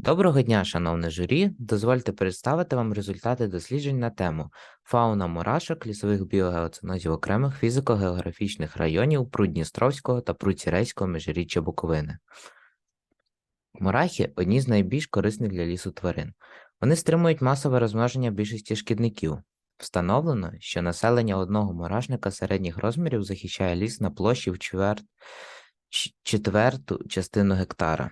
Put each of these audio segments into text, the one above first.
Доброго дня, шановне журі. Дозвольте представити вам результати досліджень на тему фауна мурашок лісових біогеоценозів окремих фізико-географічних районів Прудністровського та Прудсірейського міжріччя Буковини. Мурахи – одні з найбільш корисних для лісу тварин. Вони стримують масове розмноження більшості шкідників. Встановлено, що населення одного мурашника середніх розмірів захищає ліс на площі в чверть, четверту частину гектара.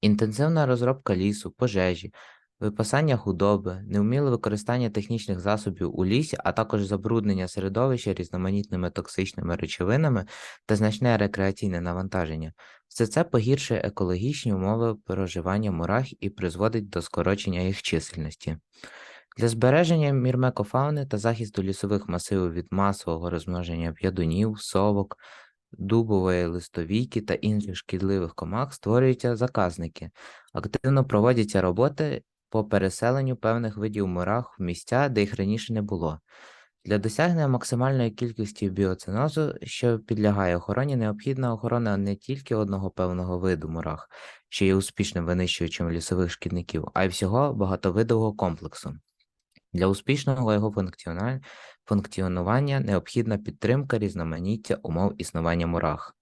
Інтенсивна розробка лісу, пожежі, випасання худоби, невміле використання технічних засобів у лісі, а також забруднення середовища різноманітними токсичними речовинами та значне рекреаційне навантаження. Все це погіршує екологічні умови проживання мурах і призводить до скорочення їх чисельності. Для збереження мірмекофауни та захисту лісових масивів від масового розмноження п'ядунів, совок, дубової листовійки та інших шкідливих комах створюються заказники. Активно проводяться роботи по переселенню певних видів мурах в місця, де їх раніше не було. Для досягнення максимальної кількості біоцинозу, що підлягає охороні, необхідна охорона не тільки одного певного виду мурах, що є успішним винищувачем лісових шкідників, а й всього багатовидового комплексу. Для успішного його функціональ- функціонування необхідна підтримка різноманіття умов існування мурах.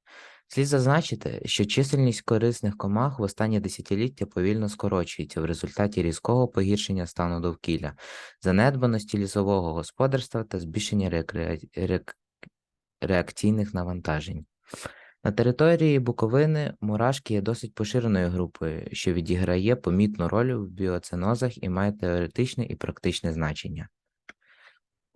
Слід зазначити, що чисельність корисних комах в останні десятиліття повільно скорочується в результаті різкого погіршення стану довкілля, занедбаності лісового господарства та збільшення реакційних навантажень. На території Буковини мурашки є досить поширеною групою, що відіграє помітну роль в біоценозах і має теоретичне і практичне значення.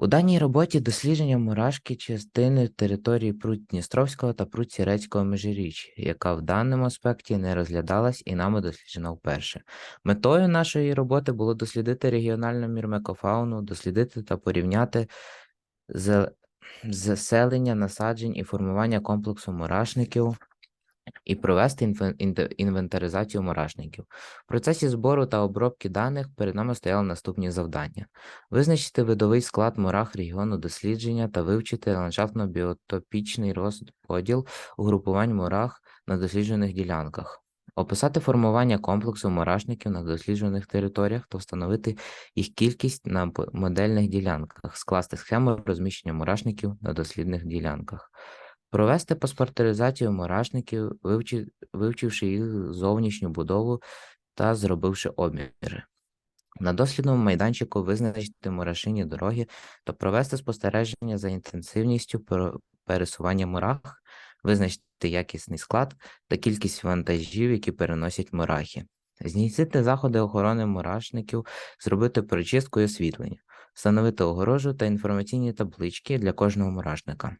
У даній роботі дослідження мурашки частини території Прудністровського та Прудсірецького межиріччя, яка в даному аспекті не розглядалась і нами досліджена вперше. Метою нашої роботи було дослідити регіональну мірмекофауну, дослідити та порівняти заселення насаджень і формування комплексу мурашників і провести інвентаризацію мурашників. В процесі збору та обробки даних перед нами стояли наступні завдання: визначити видовий склад мурах регіону дослідження та вивчити ландшафтно-біотопічний розподіл угрупувань мурах на досліджених ділянках. Описати формування комплексу мурашників на досліджених територіях та встановити їх кількість на модельних ділянках, скласти схему розміщення мурашників на дослідних ділянках. Провести паспортизацію мурашників, вивчивши їх зовнішню будову та зробивши обміри. На дослідному майданчику визначити мурашині дороги та провести спостереження за інтенсивністю пересування мурах, визначити якісний склад та кількість вантажів, які переносять мурахи. Здійснити заходи охорони мурашників, зробити прочистку і освітлення, встановити огорожу та інформаційні таблички для кожного мурашника.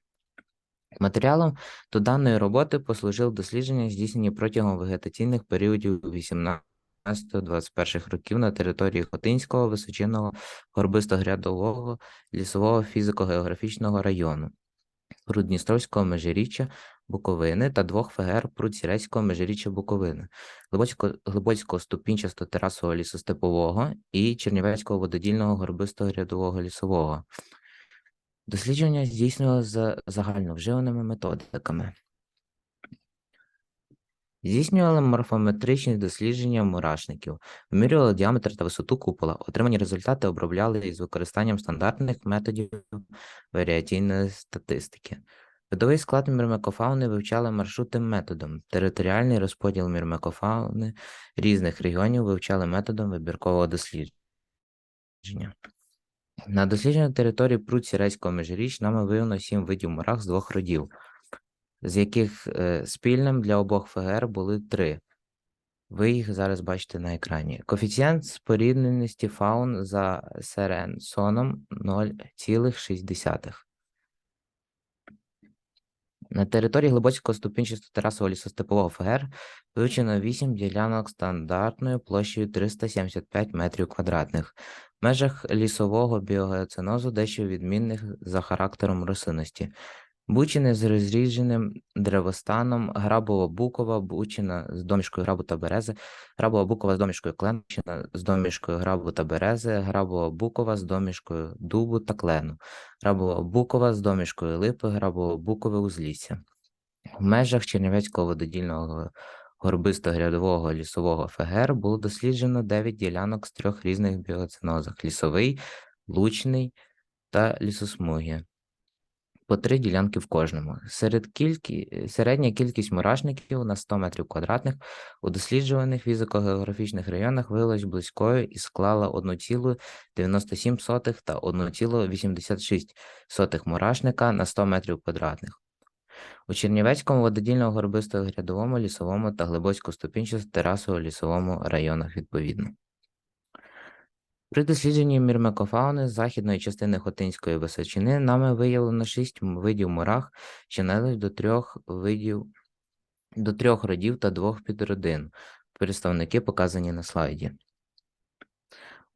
Матеріалом до даної роботи послужив дослідження, здійснені протягом вегетаційних періодів 18-21 років на території Хотинського, Височинного, Горбисто-Грядового, Лісового фізико-географічного району, Прудністровського межиріччя Буковини та двох ФГР Прудсірецького межиріччя Буковини, Глибоцько, Глибоцького ступінчасто-терасового лісостепового і Чернівецького вододільного горбисто-грядового лісового. Дослідження здійснювали за загальновживаними методиками. Здійснювали морфометричні дослідження мурашників, вимірювали діаметр та висоту купола, отримані результати обробляли із використанням стандартних методів варіаційної статистики. Видовий склад мірмекофауни вивчали маршрутним методом, територіальний розподіл мірмекофауни різних регіонів вивчали методом вибіркового дослідження. На дослідженій території Прудсірецького межиріч нами виявлено сім видів мурах з двох родів, з яких е, спільним для обох ФГР були три. Ви їх зараз бачите на екрані. Коефіцієнт спорідненості фаун за Серенсоном 0,6. На території Глибоцького ступінчасто терасового лісостепового ФГР вивчено 8 ділянок стандартною площею 375 метрів квадратних. В межах лісового біогеоценозу дещо відмінних за характером рослинності. Бучини з розрідженим древостаном, грабова букова, бучина з домішкою грабу та берези, грабова букова з домішкою клену, з домішкою грабу та берези, грабова букова з домішкою дубу та клену, грабова букова з домішкою липи, грабова букове узлісся. В межах Чернівецького вододільного горбисто-грядового лісового ФГР було досліджено 9 ділянок з трьох різних біоценозах – лісовий, лучний та лісосмуги. По три ділянки в кожному. Серед кількі... Середня кількість мурашників на 100 метрів квадратних у досліджуваних фізико-географічних районах виявилась близькою і склала 1,97 та 1,86 мурашника на 100 метрів квадратних. У Чернівецькому вододільно-горбисто-грядовому лісовому та глибоцько-ступінчасто-терасово лісовому районах відповідно. При дослідженні мірмекофауни західної частини Хотинської височини нами виявлено шість м- видів мурах, що належать до трьох видів до трьох родів та двох підродин. Представники показані на слайді.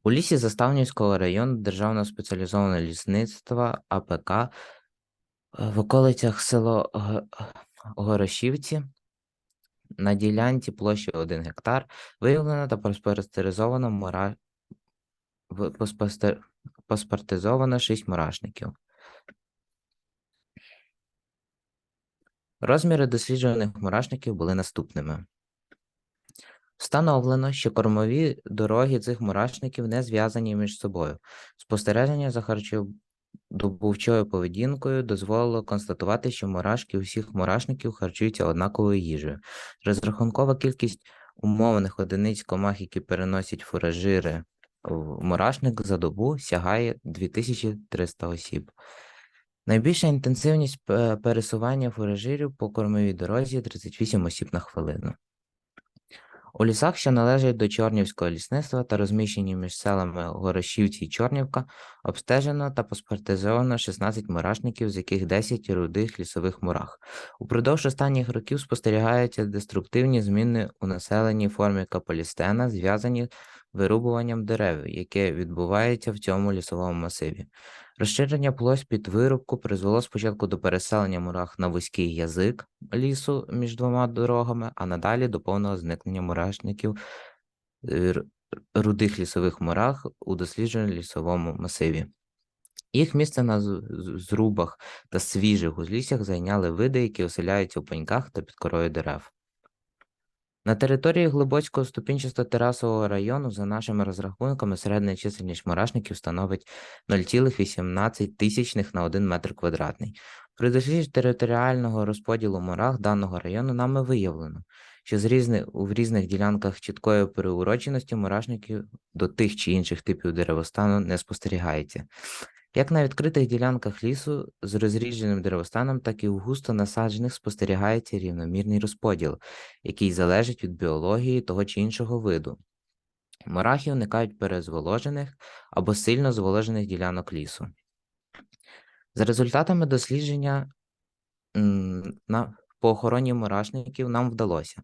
У лісі Заставнівського району Державного спеціалізованого лісництва АПК в околицях село Горошівці на ділянці площі 1 гектар виявлено та паспортеризовано мура... паспостер- паспортизовано 6 мурашників. Розміри досліджуваних мурашників були наступними. Встановлено, що кормові дороги цих мурашників не зв'язані між собою. Спостереження за харчодобувчою поведінкою дозволило констатувати, що мурашки усіх мурашників харчуються однаковою їжею. Розрахункова кількість умовних одиниць комах, які переносять фуражири в мурашник за добу, сягає 2300 осіб. Найбільша інтенсивність пересування фуражирів по кормовій дорозі 38 осіб на хвилину. У лісах, що належать до Чорнівського лісництва та розміщені між селами Горошівці і Чорнівка, обстежено та паспортизовано 16 мурашників, з яких 10 рудих лісових мурах. Упродовж останніх років спостерігаються деструктивні зміни у населеній формі каполістена, зв'язані з вирубуванням дерев, яке відбувається в цьому лісовому масиві. Розширення площ під вирубку призвело спочатку до переселення мурах на вузький язик лісу між двома дорогами, а надалі до повного зникнення мурашників е, рудих лісових мурах у дослідженому лісовому масиві. Їх місце на зрубах та свіжих узліссях зайняли види, які оселяються у пеньках та під корою дерев. На території Глибоцького ступінчасто-терасового району, за нашими розрахунками, середня чисельність мурашників становить 0,18 тисячних на 1 метр квадратний. При дослідженні територіального розподілу мурах даного району нами виявлено, що з різни, у різних ділянках чіткої переуроченості мурашників до тих чи інших типів деревостану не спостерігається. Як на відкритих ділянках лісу з розрідженим деревостаном, так і у густо насаджених спостерігається рівномірний розподіл, який залежить від біології того чи іншого виду. Мурахи уникають перезволожених або сильно зволожених ділянок лісу. За результатами дослідження на, по охороні мурашників нам вдалося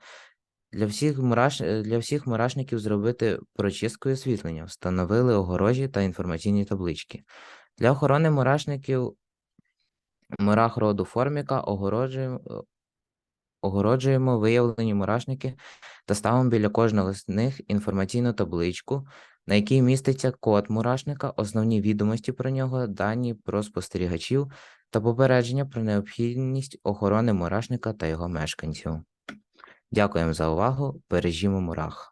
для всіх, мураш, е, для всіх мурашників зробити прочистку і освітлення, встановили огорожі та інформаційні таблички. Для охорони мурашників мурах роду форміка огороджуємо, огороджуємо виявлені мурашники та ставимо біля кожного з них інформаційну табличку, на якій міститься код мурашника, основні відомості про нього, дані про спостерігачів та попередження про необхідність охорони мурашника та його мешканців. Дякуємо за увагу. Бережімо мурах.